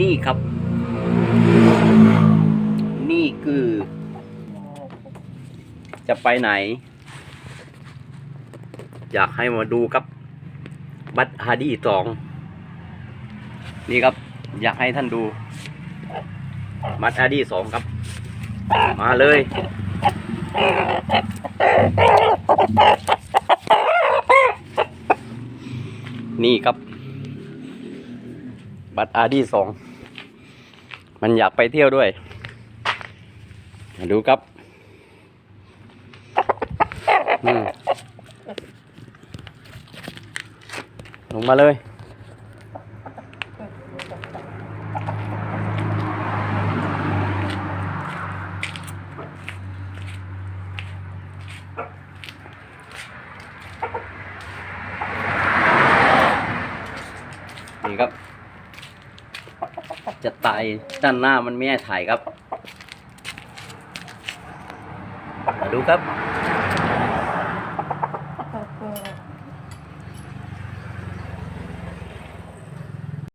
นี่ครับ นี่คือ จะไปไหน อยากให้มาดูครับ บัตฮาร์ดี้สองนี่ครับ อยากให้ท่านดู บัตฮาร์ดี้สองครับ มาเลยนี่ครับ บัตรอาดีสองมันอยากไปเที่ยวด้วย มาดูครับลงมาเลยนี่ครับ จะตายด้านหน้ามันไม่ให้ถ่ายครับ มาดูครับ